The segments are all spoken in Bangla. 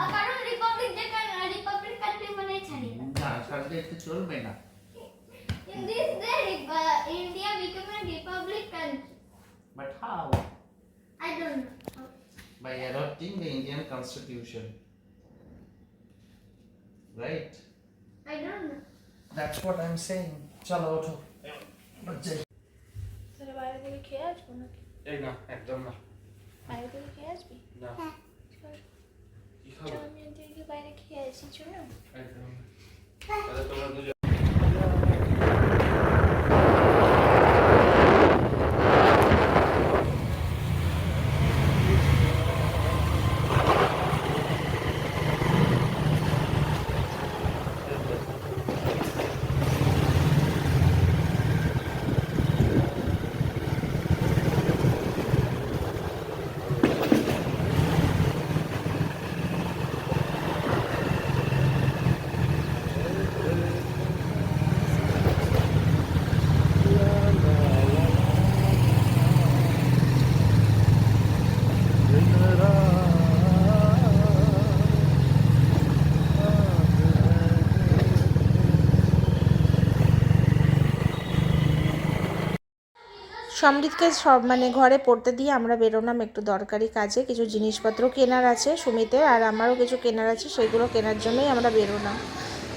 আর কারণ রিপাবলিক ডে রিপাবলিক কান্ট্রি মানে ছাড়িয়ে দাও না ছাড়লে একটু চলবে না In this day, uh, India became a republic country. But how I don't know. by adopting the Indian constitution right I don't know. that's what I'm saying চলো ওঠো বাচ্চা তাহলে বাইরে থেকে খেয়ে আসবো নাকি এই না একদম না বাইরে থেকে খেয়ে আসবি না চল কি চল খাবো আমি বাইরে খেয়ে আসি চলো একদম না তাহলে তোমরা দুজন সমৃদ্ধকে সব মানে ঘরে পড়তে দিয়ে আমরা বেরোলাম একটু দরকারি কাজে। কিছু জিনিসপত্র কেনার আছে সুমিতের, আর আমারও কিছু কেনার আছে, সেগুলো কেনার জন্যই আমরা বেরোলাম।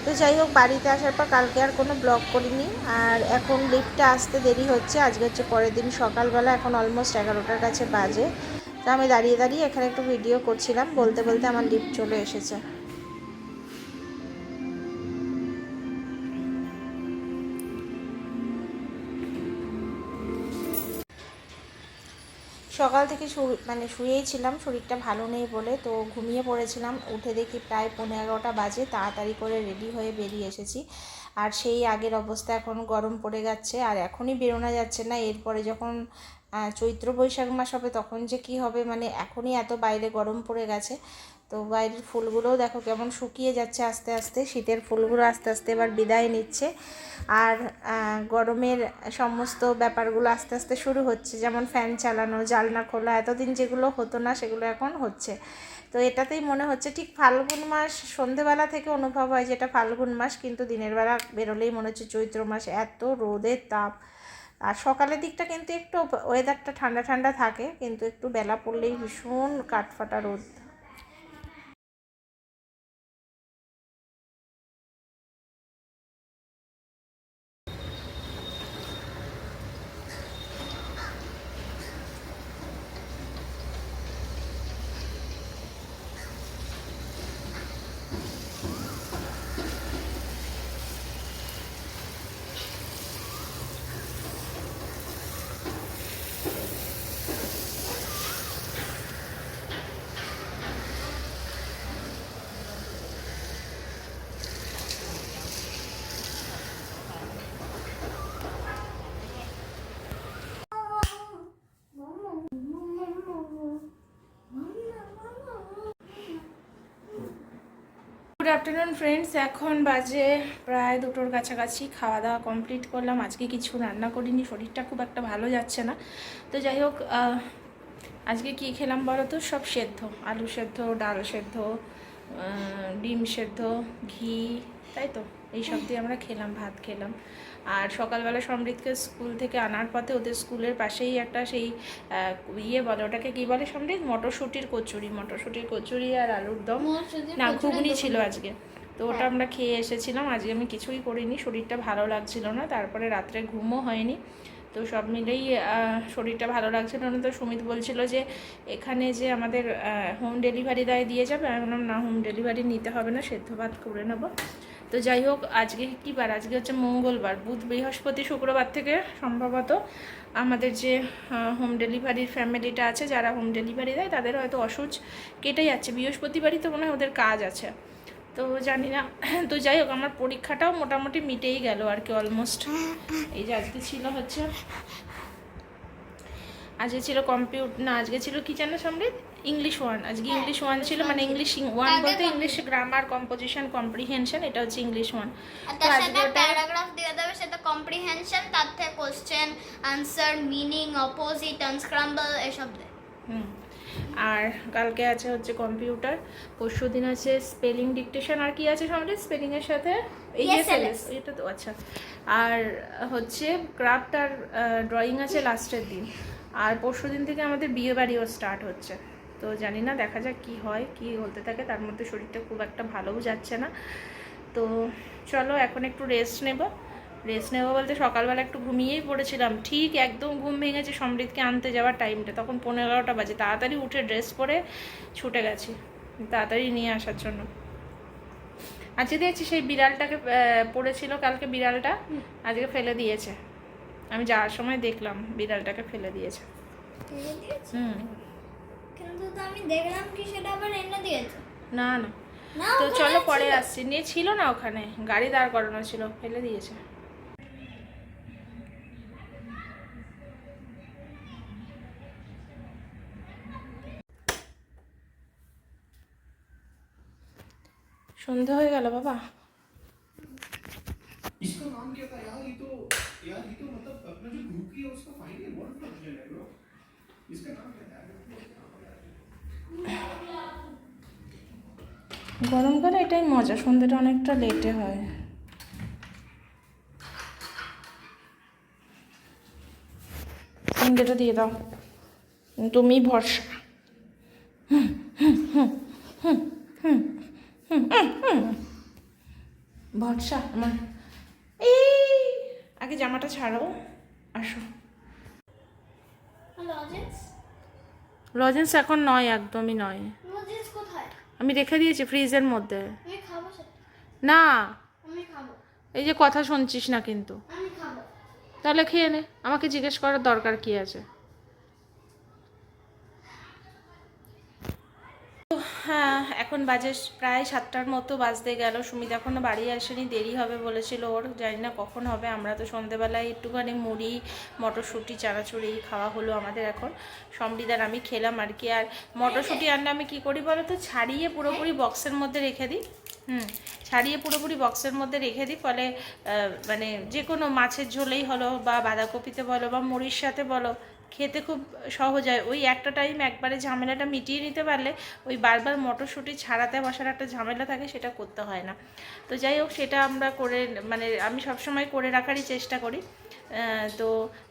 তো যাই হোক, বাড়িতে আসার পর কালকে আর কোনো ব্লগ করিনি। আর এখন লিফটটা আসতে দেরি হচ্ছে, আজকে হচ্ছে পরের দিন সকালবেলা, এখন অলমোস্ট এগারোটার কাছে বাজে। তো আমি দাঁড়িয়ে দাঁড়িয়ে এখানে একটু ভিডিও করছিলাম, বলতে বলতে আমার লিফট চলে এসেছে। সকাল থেকে মানে শুয়েই ছিলাম, শরীরটা ভালো নেই বলে, তো ঘুমিয়ে পড়েছিলাম। উঠে দেখি প্রায় পনেরো এগারোটা বাজে, তাড়াতাড়ি করে রেডি হয়ে বেরিয়ে এসেছি। আর সেই আগের অবস্থা এখন গরম পড়ে যাচ্ছে, আর এখনই বেরোনো যাচ্ছে না। এরপরে যখন চৈত্র বৈশাখ মাস হবে, তখন যে কি হবে মানে এখনই এত বাইরে গরম পড়ে গেছে। তো বাইরের ফুলগুলোও দেখো কেমন শুকিয়ে যাচ্ছে আস্তে আস্তে। শীতের ফুলগুলো আস্তে আস্তে এবার বিদায় নিচ্ছে। আর গরমের সমস্ত ব্যাপারগুলো আস্তে আস্তে শুরু হচ্ছে। যেমন ফ্যান চালানো জালনা খোলা, এতদিন যেগুলো হতো না সেগুলো এখন হচ্ছে। তো এটাতেই মনে হচ্ছে ঠিক ফাল্গুন মাস সন্ধেবেলা থেকে অনুভব হয় যেটা ফাল্গুন মাস, কিন্তু দিনের বেলা বেরোলেই মনে হচ্ছে চৈত্র মাস এত রোদের তাপ। আর সকালের দিকটা কিন্তু একটু ওয়েদারটা ঠান্ডা ঠান্ডা থাকে, কিন্তু একটু বেলা পড়লেই ভীষণ কাঠফাটা রোদ গুড আফটারনুন ফ্রেন্ডস এখন বাজে প্রায় দুটোর কাছাকাছি খাওয়া দাওয়া কমপ্লিট করলাম। আজকে কিছু রান্না করিনি, শরীরটা খুব একটা ভালো যাচ্ছে না। তো যাই হোক আজকে কি খেলাম বলো তো? সব সেদ্ধ। আলু সেদ্ধ, ডাল সেদ্ধ ডিম সেদ্ধ, ঘি, তাই তো? এইসব দিয়ে আমরা খেলাম ভাত খেলাম। আর সকালবেলা সমৃদ্ধকে স্কুল থেকে আনার পথে ওদের স্কুলের পাশেই একটা সেই ইয়ে বলে ওটাকে কী বলে সমৃদ্ধ? মটরশুঁটির কচুরি মটরশুঁটির কচুরি আর আলুর দম। না ঘুগনি ছিল আজকে। তো ওটা আমরা খেয়ে এসেছিলাম। আজকে আমি কিছুই করিনি শরীরটা ভালো লাগছিল না। তারপরে রাত্রে ঘুমও হয়নি। তো সব মিলেই শরীরটা ভালো লাগছিল না। তো সুমিত বলছিল যে, এখানে যে আমাদের হোম ডেলিভারি দেয় দিয়ে যাবে? আমি বললাম, না হোম ডেলিভারি নিতে হবে না, সেদ্ধ ভাত করে নেব। তো যাই হোক, আজকে কী বার? আজকে হচ্ছে মঙ্গলবার, বুধ, বৃহস্পতি, শুক্রবার থেকে সম্ভবত আমাদের যে হোম ডেলিভারির ফ্যামিলিটা আছে, যারা হোম ডেলিভারি দেয়, তাদের হয়তো অসুচ কেটে যাচ্ছে। বৃহস্পতিবারই তো মনে হয় ওদের কাজ আছে। তো জানি না। তো যাই হোক আমার পরীক্ষাটাও মোটামুটি মিটেই গেল আর কি অলমোস্ট এই যে আজকে ছিল হচ্ছে আজকে ছিল কম্পিউটার না আজকে ছিল কি জানো সমৃদ্ধ? ইংলিশ ওয়ান আজকে ইংলিশ ওয়ান ছিল মানে ইংলিশ ওয়ান বলতে ইংলিশ গ্রামার কম্পোজিশন কম্প্রিহেনশন এটা হচ্ছে ইংলিশ ওয়ান তো আজকে প্যারাগ্রাফ দিয়ে দেবে সেটা কম্প্রিহেনশন তার থেকে question answer meaning opposite unscramble এসব দেয়। হুম। আর কালকে আছে হচ্ছে কম্পিউটার পরশু দিন আছে স্পেলিং ডিকটেশন আর কি আছে সামনে? স্পেলিংয়ের সাথে এটা তো আচ্ছা। আর হচ্ছে ক্রাফট আর ড্রয়িং আছে লাস্টের দিন। আর পরশু দিন থেকে আমাদের বিয়ে বাড়িও স্টার্ট হচ্ছে। তো জানি না দেখা যাক কি হয় কি হতে থাকে। তার মধ্যে শরীরটা খুব একটা ভালোও যাচ্ছে না। তো চলো এখন একটু রেস্ট নেব। রেস্ট নেব বলতে সকালবেলা একটু ঘুমিয়েই পড়েছিলাম। ঠিক একদম ঘুম ভেঙেছে সমৃদ্ধকে আনতে যাওয়ার টাইমটা তখন পনেরো এগারোটা বাজে। তাড়াতাড়ি উঠে ড্রেস পরে ছুটে গেছি। তাড়াতাড়ি নিয়ে আসার জন্য। আজকে দেখছি সেই বিড়ালটাকে পড়েছিল কালকে বিড়ালটা। আজকে ফেলে দিয়েছে। আমি যাওয়ার সময় দেখলাম বিড়ালটাকে ফেলে দিয়েছে। হুম। কিন্তু আমি দেখলাম কি সেটা আবার এনে দিয়েছে। না না। তো চলো পরে আসছি। নিয়ে ছিল না ওখানে। গাড়ি দাঁড় করানো ছিল। ফেলে দিয়েছে। সন্ধে হয়ে গেল বাবা। গরমকালে এটাই মজা সন্ধ্যাটা অনেকটা লেটে হয়। সন্ধ্যাটা দিয়ে দাও। তুমি ভরসা। হুম হুম হুম হুম হুম হুম। ভরসা আমার। এই আগে জামাটা ছাড়ো আসো। লজেন্স লজেন্স এখন নয় একদমই নয়। আমি রেখে দিয়েছি ফ্রিজের মধ্যে। না। এই যে কথা শুনছিস না কিন্তু। তাহলে খেয়ে নে। আমাকে জিজ্ঞেস করার দরকার কি আছে তো হ্যাঁ এখন বাজে প্রায় সাতটার মতো বাজতে গেল। সুমিত এখনও বাড়ি আসেনি, দেরি হবে বলেছিল ওর, জানি না কখন হবে। আমরা তো সন্ধেবেলায় একটুখানি মুড়ি, মটরশুঁটি, চানাচুরি, খাওয়া হলো আমাদের এখন। সমৃদার আমি খেলাম আর কি। আর মটরশুঁটি আনলে আমি কি করি বলো তো ছাড়িয়ে পুরোপুরি বক্সের মধ্যে রেখে দিই। হুম, ছাড়িয়ে পুরোপুরি বক্সের মধ্যে রেখে দিই, ফলে মানে যে কোনো মাছের ঝোলেই হলো বা বাঁধাকপিতে বলো বা মুড়ির সাথে বলো, খেতে খুব সহজ হয়। ওই একটা টাইম একবারে ঝামেলাটা মিটিয়ে নিতে পারলে ওই বারবার মটরশুঁটি ছাড়াতে বসার একটা ঝামেলা থাকে, সেটা করতে হয় না। তো যাই হোক, সেটা আমরা করে মানে আমি সবসময় করে রাখারই চেষ্টা করি। তো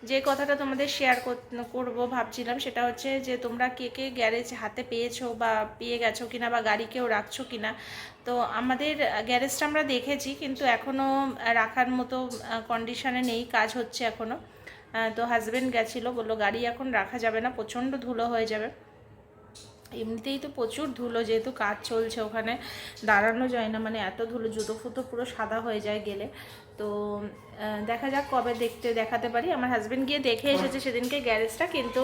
যে কথাটা তোমাদের শেয়ার করব, ভাবছিলাম সেটা হচ্ছে যে তোমরা কে কে গ্যারেজ হাতে পেয়েছ বা পেয়ে গেছো কিনা বা গাড়ি কেউ রাখছো কিনা। তো আমাদের গ্যারেজটা আমরা দেখেছি কিন্তু এখনও রাখার মতো কন্ডিশনে নেই, কাজ হচ্ছে এখনও তো হাজব্যান্ড গেছিল, বলল গাড়ি এখন রাখা যাবে না, প্রচণ্ড ধুলো হয়ে যাবে। এমনিতেই তো প্রচুর ধুলো, যেহেতু কাজ চলছে ওখানে, দাঁড়ানো যায় না মানে এত ধুলো, জুতো ফুতো পুরো সাদা হয়ে যায় গেলে। তো দেখা যাক কবে দেখতে, দেখাতে পারি। আমার হাজব্যান্ড গিয়ে দেখে এসেছে সেদিনকে গ্যারেজটা কিন্তু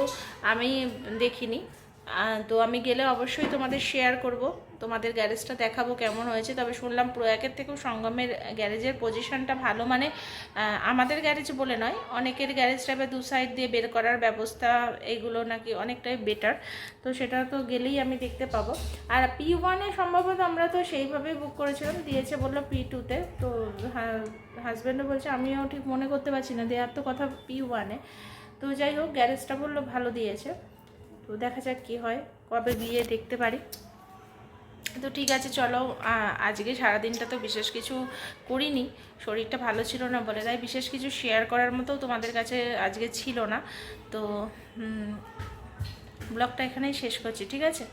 আমি দেখিনি। তো আমি গেলে অবশ্যই তোমাদের শেয়ার করব। তোমাদের গ্যারেজটা দেখাবো কেমন হয়েছে। তবে শুনলাম প্রয়াগের থেকেও সঙ্গমের গ্যারেজের পজিশনটা ভালো। মানে আমাদের গ্যারেজ বলে নয়, অনেকের গ্যারেজটা দু সাইড দিয়ে বের করার ব্যবস্থা, এগুলো নাকি অনেকটাই বেটার তো সেটা তো গেলেই আমি দেখতে পাবো। আর পি ওয়ানে সম্ভবত আমরা তো সেইভাবেই বুক করেছিলাম, দিয়েছে বলল পি টুতে তো হাজব্যান্ডও বলছে, আমিও ঠিক মনে করতে পারছি না দেওয়ার তো কথা পি ওয়ানে তো যাই হোক গ্যারেজটা বলল ভালো দিয়েছে। তো দেখা যাক কী হয়, কবে গিয়ে দেখতে পারি। তো ঠিক আছে, চলো আজকে সারাদিনটা তো বিশেষ কিছু করিনি, শরীরটা ভালো ছিল না বলে, তাই বিশেষ কিছু শেয়ার করার মতো তোমাদের কাছে আজকে ছিল না। তো ব্লগটা এখানেই শেষ করছি, ঠিক আছে?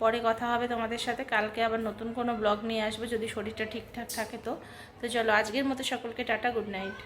পরে কথা হবে তোমাদের সাথে, কালকে আবার নতুন কোনো ব্লগ নিয়ে আসব, যদি শরীরটা ঠিকঠাক থাকে তো। তো চলো, আজকের মতো সকলকে টাটা গুড নাইট